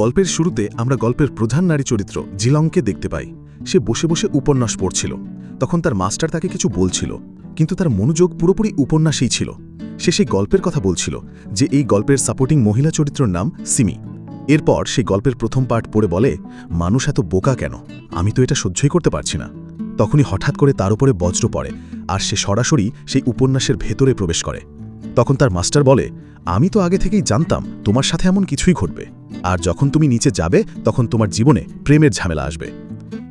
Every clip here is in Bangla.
গল্পের শুরুতে আমরা গল্পের প্রধান নারী চরিত্র জিলংকে দেখতে পাই। সে বসে বসে উপন্যাস পড়ছিল। তখন তার মাস্টার তাকে কিছু বলছিল, কিন্তু তার মনোযোগ পুরোপুরি উপন্যাসেই ছিল। সে সেই গল্পের কথা বলছিল, যে এই গল্পের সাপোর্টিং মহিলা চরিত্রের নাম সিমি। এরপর সেই গল্পের প্রথম পার্ট পড়ে বলে, মানুষ এত বোকা কেন? আমি তো এটা সহ্যই করতে পারছি না। তখনই হঠাৎ করে তার উপরে বজ্র পড়ে, আর সে সরাসরি সেই উপন্যাসের ভেতরে প্রবেশ করে। তখন তার মাস্টার বলে আমি তো আগে থেকেই জানতাম তোমার সাথে এমন কিছুই ঘটবে। আর যখন তুমি নিচে যাবে, তখন তোমার জীবনে প্রেমের ঝামেলা আসবে।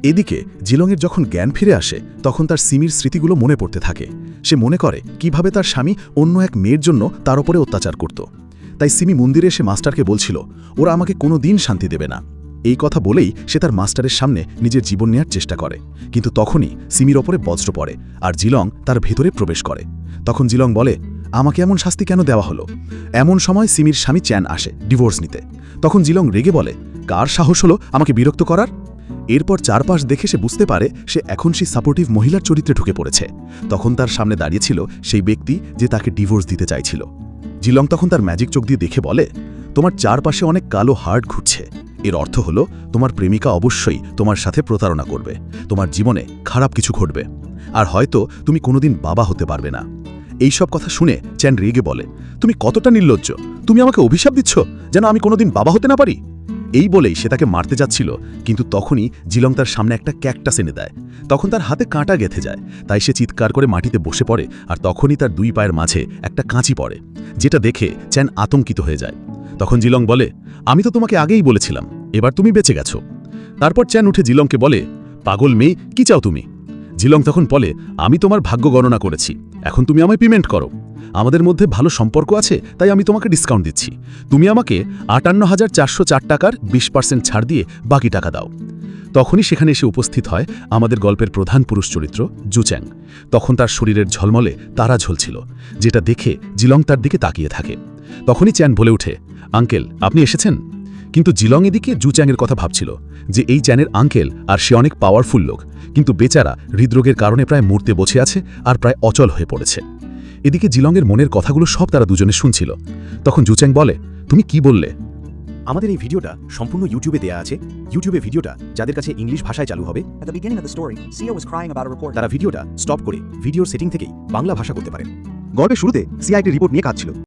এদিকে, জিলংয়ের যখন জ্ঞান ফিরে আসে, তখন তার সিমির স্মৃতিগুলো মনে পড়তে থাকে। সে মনে করে কীভাবে তার স্বামী অন্য এক মেয়ের জন্য তার উপরে অত্যাচার করত। তাই সিমি মন্দিরে এসে মাস্টারকে বলছিল, ওরা আমাকে কোনো দিন শান্তি দেবে না। এই কথা বলেই সে তার মাস্টারের সামনে নিজের জীবন নেয়ার চেষ্টা করে। কিন্তু তখনই সিমির ওপরে বজ্র পড়ে, আর জিলং তার ভেতরে প্রবেশ করে। তখন জিলং বলে আমাকে এমন শাস্তি কেন দেওয়া হলো? এমন সময় সিমির স্বামী চ্যান আসে ডিভোর্স নিতে। তখন জিলং রেগে বলে, কার সাহস হলো আমাকে বিরক্ত করার? এরপর চারপাশ দেখে সে বুঝতে পারে সে এখন সেই সাপোর্টিভ মহিলার চরিত্রে ঢুকে পড়েছে। তখন তার সামনে দাঁড়িয়েছিল সেই ব্যক্তি যে তাকে ডিভোর্স দিতে চাইছিল। জিলং তখন তার ম্যাজিক চোখ দিয়ে দেখে বলে, তোমার চারপাশে অনেক কালো হার্ট ঘুরছে। এর অর্থ হলো, তোমার প্রেমিকা অবশ্যই তোমার সাথে প্রতারণা করবে। তোমার জীবনে খারাপ কিছু ঘটবে। আর হয়তো তুমি কোনোদিন বাবা হতে পারবে না। এই সব কথা শুনে চ্যান রেগে বলে, তুমি কতটা নির্লজ্জ? তুমি আমাকে অভিশাপ দিচ্ছ যেন আমি কোনোদিন বাবা হতে না পারি? এই বলেই সে তাকে মারতে যাচ্ছিল, কিন্তু তখনই জিলং তার সামনে একটা ক্যাকটাস এনে দেয়। তখন তার হাতে কাঁটা গেথে যায়। তাই সে চিৎকার করে মাটিতে বসে পড়ে আর তখনই তার দুই পায়ের মাঝে একটা কাঁচি পড়ে, যেটা দেখে চ্যান আতঙ্কিত হয়ে যায়। তখন জিলং বলে, আমি তো তোমাকে আগেই বলেছিলাম, এবার তুমি বেঁচে গেছো। তারপর চ্যান উঠে জিলংকে বলে, পাগল মেয়ে, কি চাও তুমি? জিলং তখন বলে, আমি তোমার ভাগ্য গণনা করেছি। এখন তুমি আমায় পেমেন্ট করো। আমাদের মধ্যে ভালো সম্পর্ক আছে, তাই আমি তোমাকে ডিসকাউন্ট দিচ্ছি। তুমি আমাকে আটান্ন হাজার চারশো চার টাকার বিশ পার্সেন্ট ছাড় দিয়ে বাকি টাকা দাও। তখনই সেখানে এসে উপস্থিত হয় আমাদের গল্পের প্রধান পুরুষ চরিত্র জুচ্যাং তখন তার শরীরের ঝলমলে তারা ঝলছিল, যেটা দেখে জিলং তার দিকে তাকিয়ে থাকে। তখনই চ্যান বলে ওঠে, আঙ্কেল, আপনি এসেছেন? কিন্তু জিলং এদিকে জুচ্যাংয়ের কথা ভাবছিল যে এই চ্যানের আঙ্কেল আর সে অনেক পাওয়ারফুল লোক কিন্তু বেচারা হৃদরোগের কারণে প্রায় মূর্তে বসে আছে আর প্রায় অচল হয়ে পড়েছে। এদিকে জিলংয়ের মনের কথাগুলো সব তারা দুজনে শুনছিল। তখন জুচ্যাং বলে তুমি কি বললে? আমাদের এই ভিডিওটা সম্পূর্ণ ইউটিউবে দেয়া আছে। ইউটিউবে ভিডিওটা যাদের কাছে ইংলিশ ভাষায় চালু হবে. তারা ভিডিওটা স্টপ করে ভিডিওর সেটিং থেকেই বাংলা ভাষা করতে পারেন। গল্পের শুরুতে সিআইটি রিপোর্ট নিয়ে কাজ ছিল